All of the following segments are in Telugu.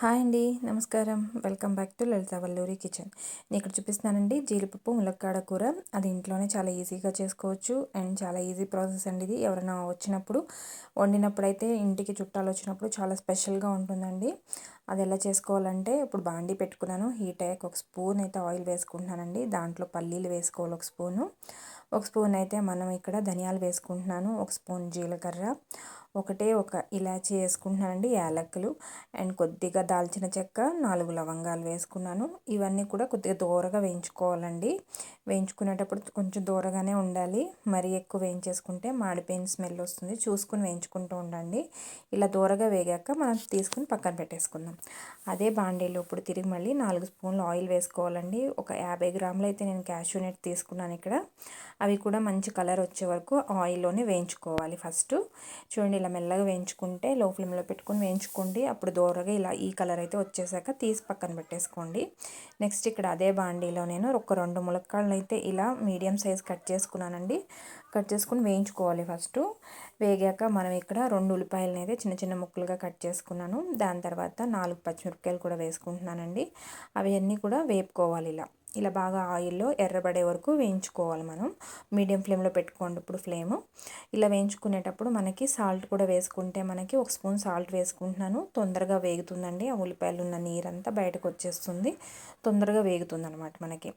హాయ్ అండి నమస్కారం. Welcome back to Lalitha Valluri kitchen. నేను ఇక్కడ చూపిస్తున్నానండి జీడిపప్పు ములక్కాడ కూర. అది ఇంట్లోనే చాలా ఈజీగా చేసుకోవచ్చు. అండ్ చాలా ఈజీ ప్రాసెస్ అండి ఇది. ఎవరైనా వచ్చినప్పుడు వండినప్పుడు అయితే ఇంటికి చుట్టాలు వచ్చినప్పుడు చాలా స్పెషల్గా ఉంటుందండి. అది ఎలా చేసుకోవాలంటే ఇప్పుడు బాండీ పెట్టుకున్నాను. హీట్ అయ్యాక ఒక స్పూన్ అయితే ఆయిల్ వేసుకుంటున్నానండి. దాంట్లో పల్లీలు వేసుకోవాలి ఒక స్పూను. ఒక స్పూన్ అయితే మనం ఇక్కడ ధనియాలు వేసుకుంటున్నాను. ఒక స్పూన్ జీలకర్ర. ఒకటే ఒక ఇలాచీ వేసుకుంటున్నానండి యాలక్కులు. అండ్ కొద్దిగా దాల్చిన చెక్క నాలుగు లవంగాలు వేసుకున్నాను. ఇవన్నీ కూడా కొద్దిగా దూరగా వేయించుకోవాలండి. వేయించుకునేటప్పుడు కొంచెం దూరగానే ఉండాలి. మరీ ఎక్కువ వేయించేసుకుంటే మాడిపోయిన స్మెల్ వస్తుంది. చూసుకుని వేయించుకుంటూ ఉండండి. ఇలా దూరగా వేగాక మనం తీసుకుని పక్కన పెట్టేసుకుందాం. అదే బాండీలో ఇప్పుడు తిరిగి మళ్ళీ నాలుగు స్పూన్లు ఆయిల్ వేసుకోవాలండి. ఒక యాభై గ్రాములు అయితే నేను క్యాషూ నెట్ తీసుకున్నాను ఇక్కడ. అవి కూడా మంచి కలర్ వచ్చే వరకు ఆయిల్లోనే వేయించుకోవాలి ఫస్ట్. చూడండి ఇలా మెల్లగా వేయించుకుంటే లో ఫ్లేమ్లో పెట్టుకుని వేయించుకోండి. అప్పుడు దూరగా ఇలా ఈ కలర్ అయితే వచ్చేసాక తీసి పక్కన పెట్టేసుకోండి. నెక్స్ట్ ఇక్కడ అదే బాండీలో నేను ఒక రెండు ములక్కాయలు అయితే ఇలా మీడియం సైజ్ కట్ చేసుకున్నానండి. కట్ చేసుకుని వేయించుకోవాలి ఫస్ట్ వేగాక మనం ఇక్కడ రెండు ఉల్లిపాయలని అయితే చిన్న చిన్న ముక్కలుగా కట్ చేసుకున్నాను. దాని తర్వాత నాలుగు పచ్చిమిరపకాయలు కూడా వేసుకుంటున్నానండి. అవన్నీ కూడా వేపుకోవాలి ఇలా. ఇలా బాగా ఆయిల్లో ఎర్రబడే వరకు వేయించుకోవాలి మనం. మీడియం ఫ్లేమ్లో పెట్టుకోండి ఇప్పుడు ఫ్లేము. ఇలా వేయించుకునేటప్పుడు మనకి సాల్ట్ కూడా వేసుకుంటే మనకి ఒక స్పూన్ సాల్ట్ వేసుకుంటున్నాను. తొందరగా వేగుతుందండి. ఆ ఉల్లిపాయలు ఉన్న నీరంతా బయటకు వచ్చేస్తుంది. తొందరగా వేగుతుంది అనమాట మనకి.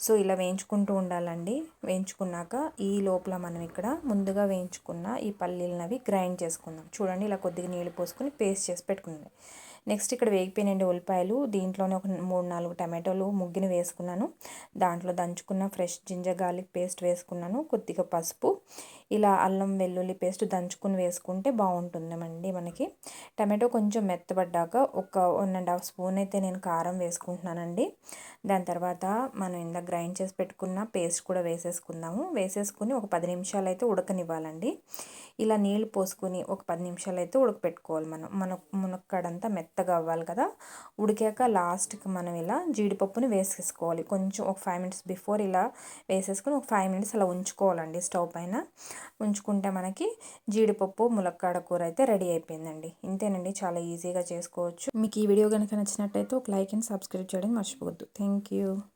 సో ఇలా వేయించుకుంటూ ఉండాలండి. వేయించుకున్నాక ఈ లోపల మనం ఇక్కడ ముందుగా వేయించుకున్న ఈ పల్లీలనవి గ్రైండ్ చేసుకుందాం. చూడండి ఇలా కొద్దిగా నీళ్ళు పోసుకొని పేస్ట్ చేసి పెట్టుకుందాం నెక్స్ట్ ఇక్కడ వేగిపోయినండి ఉల్లిపాయలు. దీంట్లోనే ఒక మూడు నాలుగు టమాటోలు ముగ్గిన వేసుకున్నాను. దాంట్లో దంచుకున్న ఫ్రెష్ జింజర్ గార్లిక్ పేస్ట్ వేసుకున్నాను. కొద్దిగా పసుపు. ఇలా అల్లం వెల్లుల్లి పేస్ట్ దంచుకుని వేసుకుంటే బాగుంటుందండి మనకి. టమాటో కొంచెం మెత్తబడ్డాక ఒక వన్ అండ్ హాఫ్ స్పూన్ అయితే నేను కారం వేసుకుంటున్నానండి. దాని తర్వాత మనం ఇందాక గ్రైండ్ చేసి పెట్టుకున్న పేస్ట్ కూడా వేసేసుకుందాము. వేసేసుకుని ఒక పది నిమిషాలు అయితే ఉడకనివ్వాలండి. ఇలా నీళ్ళు పోసుకుని ఒక పది నిమిషాలు అయితే ఉడకపెట్టుకోవాలి మనం. మన మునక్కాడంతా మెత్తగా అవ్వాలి కదా. ఉడికాక లాస్ట్కి మనం ఇలా జీడిపప్పుని వేసేసుకోవాలి. కొంచెం ఒక ఫైవ్ మినిట్స్ బిఫోర్ ఇలా వేసేసుకొని ఒక ఫైవ్ మినిట్స్ అలా ఉంచుకోవాలండి స్టవ్ పైన. ఉంచుకుంటే మనకి జీడిపప్పు ములక్కాడ కూర అయితే రెడీ అయిపోయిందండి. ఇంతేనండి. చాలా ఈజీగా చేసుకోవచ్చు. మీకు ఈ వీడియో కనుక నచ్చినట్టయితే ఒక లైక్ అండ్ సబ్స్క్రైబ్ చేయడం మర్చిపోవద్దు. Thank you